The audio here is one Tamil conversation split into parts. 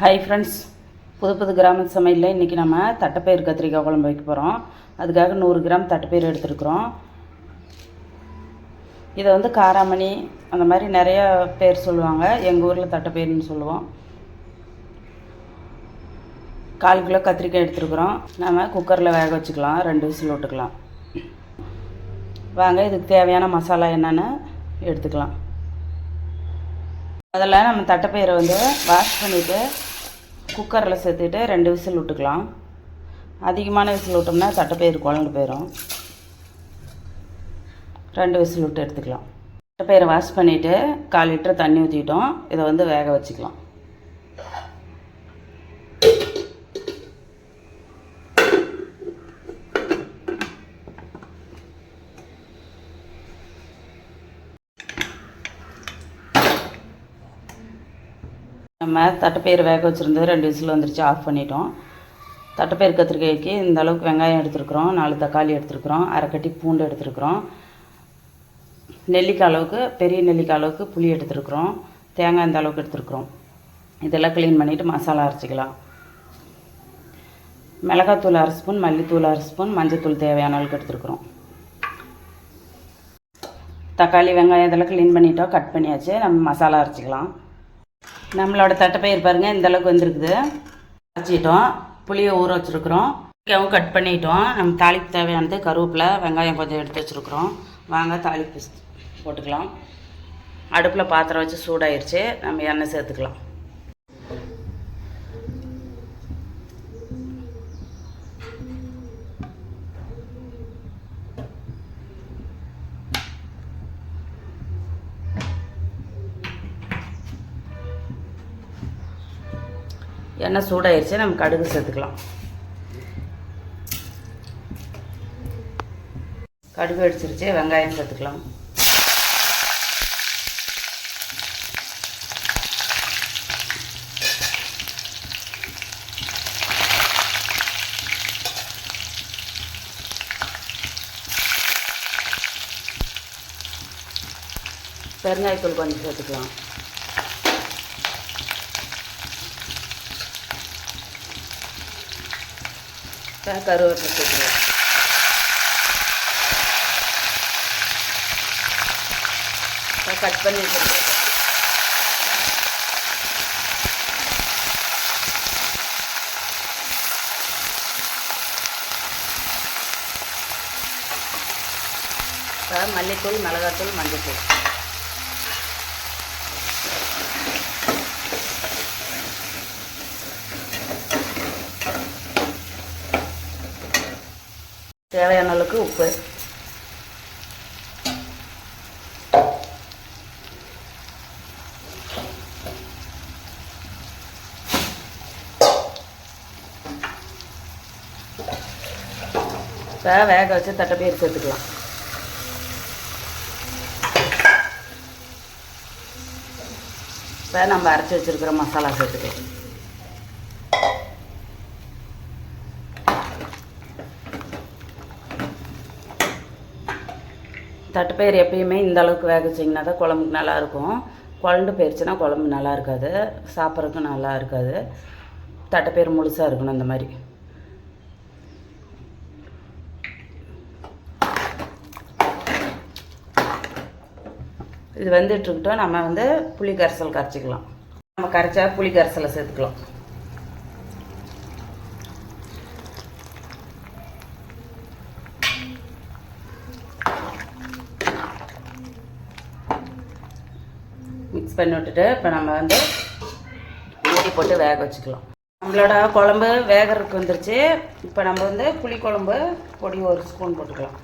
ஹாய் ஃப்ரெண்ட்ஸ் புது புது கிராம சமையலில் இன்றைக்கி நம்ம தட்டைப்பயிறு கத்திரிக்காய் குழம்பு வைக்க போகிறோம் அதுக்காக நூறு கிராம் தட்டைப்பயிறு எடுத்துருக்குறோம். இதை வந்து காராமணி அந்த மாதிரி நிறையா பேர் சொல்லுவாங்க. எங்கள் ஊரில் தட்டைப்பயிறுன்னு சொல்லுவோம். கால் கிலோ கத்திரிக்காய் எடுத்துருக்குறோம். நம்ம குக்கரில் வேக வச்சுக்கலாம். ரெண்டு விசில் விட்டுக்கலாம். வாங்க இதுக்கு தேவையான மசாலா என்னென்னு எடுத்துக்கலாம். முதல்ல நம்ம தட்டைப்பயிரை வந்து வாஷ் பண்ணிவிட்டு குக்கரில் சேர்த்துக்கிட்டு ரெண்டு விசில் விட்டுக்கலாம். அதிகமான விசில் விட்டோம்னா தட்டைப்பயிறு குழம்பு போயிடும். ரெண்டு விசில் விட்டு எடுத்துக்கலாம். தட்டைப்பயிரை வாஷ் பண்ணிவிட்டு கால் லிட்டர் தண்ணி ஊற்றிட்டோம் இதை வந்து வேக வச்சுக்கலாம். நம்ம தட்டைப்பயிறு வேக வச்சுருந்து ரெண்டு விசில் வந்துருச்சு ஆஃப் பண்ணிட்டோம். தட்டைப்பயிறு கத்திரிக்காய்க்கு இந்த அளவுக்கு வெங்காயம் எடுத்துருக்குறோம் நாலு தக்காளி எடுத்துருக்குறோம் அரைக்கட்டி பூண்டு எடுத்துருக்குறோம். நெல்லிக்காய் அளவுக்கு பெரிய நெல்லிக்காய் அளவுக்கு புளி எடுத்துருக்குறோம் தேங்காய் இந்த அளவுக்கு எடுத்துருக்குறோம். இதெல்லாம் க்ளீன் பண்ணிவிட்டு மசாலா அரைச்சிக்கலாம். மிளகாத்தூள் அரை ஸ்பூன் மல்லித்தூள் அரை ஸ்பூன் மஞ்சத்தூள் தேவையான அளவுக்கு எடுத்துருக்குறோம். தக்காளி வெங்காயம் இதெல்லாம் க்ளீன் பண்ணிட்டோம் கட் பண்ணியாச்சு. நம்ம மசாலா அரைச்சிக்கலாம். நம்மளோட தட்டைப்பயிர் பாருங்கள் இந்த அளவுக்கு வந்திருக்குது. அரைச்சிட்டோம். புளியை ஊற வச்சுருக்குறோம். வெங்காயம் கட் பண்ணிட்டோம். நம்ம தாளிப்பு தேவையானது கருவேப்பிலை வெங்காயம் கொஞ்சம் எடுத்து வச்சுருக்குறோம். வாங்க தாளிப்பு போட்டுக்கலாம். அடுப்பில் பாத்திரம் வச்சு சூடாயிருச்சு. நம்ம எண்ணெய் சேர்த்துக்கலாம். எண்ணெய் சூடாயிருச்சு நம்ம கடுகு சேர்த்துக்கலாம். கடுகு அடிச்சிருச்சு வெங்காயம் சேர்த்துக்கலாம். பெருங்காயத்தூள் கொஞ்சம் சேர்த்துக்கலாம். இப்போ கருவேப்பிலை சேர்த்துக்கலாம் கட் பண்ணி வச்சுருக்கேன். மல்லித்தூள் மிளகாத்தூள் மஞ்சத்தூள். தேவையான அளவுக்கு உப்பு. இப்போ வேக வச்சு தட்டைப்பயிர் சேர்த்துக்கலாம் இப்போ நம்ம அரைச்சி வச்சுருக்கிற மசாலா சேர்த்துக்கலாம். தட்டுப்பயிர் எப்பயுமே இந்த அளவுக்கு வேக வச்சிங்கன்னா தான் குழம்புக்கு நல்லாயிருக்கும். குழண்டு போயிடுச்சுன்னா குழம்பு நல்லா இருக்காது சாப்பிட்றதுக்கும் நல்லா இருக்காது தட்டைப்பயிர் முழுசாக இருக்கணும் அந்த மாதிரி. இது வந்துட்டுருக்கிட்டோம் நம்ம வந்து புளி கரைசல் கரைச்சிக்கலாம். நம்ம கரைச்சா புளி கரைசலை சேர்த்துக்கலாம். பண்ணி விட்டுட்டு இப்போ நம்ம வந்து மூடி போட்டு வேக வச்சுக்கலாம். நம்மளோட குழம்பு வேகறதுக்கு வந்துருச்சு. இப்போ நம்ம வந்து புளி குழம்பு பொடி ஒரு ஸ்பூன் போட்டுக்கலாம்.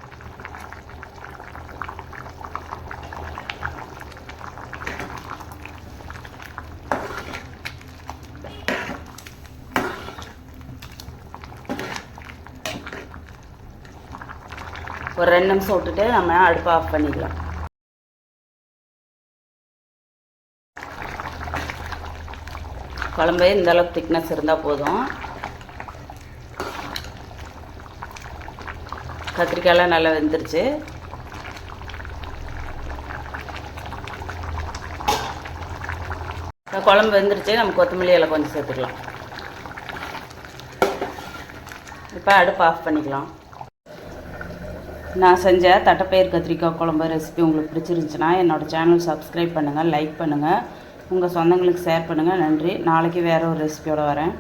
ஒரு ரெண்டு நிமிஷம் விட்டுட்டு நம்ம அடுப்பை ஆஃப் பண்ணிக்கலாம். குழம்பு இந்த அளவுக்கு திக்னஸ் இருந்தால் போதும். கத்திரிக்காயெல்லாம் நல்லா வெந்துருச்சு. குழம்பு வெந்துருச்சு நம்ம கொத்தமல்லி இலை கொஞ்சம் சேர்த்துக்கலாம். இப்போ அடுப்பு ஆஃப் பண்ணிக்கலாம். நான் செஞ்ச தட்டைப்பயிர் கத்திரிக்காய் குழம்பு ரெசிபி உங்களுக்கு பிடிச்சிருந்துச்சுன்னா என்னோடய சேனல் சப்ஸ்கிரைப் பண்ணுங்கள் லைக் பண்ணுங்கள் உங்கள் சொந்தங்களுக்கு ஷேர் பண்ணுங்கள் நன்றி. நாளைக்கு வேறு ஒரு ரெசிபியோடு வரேன்.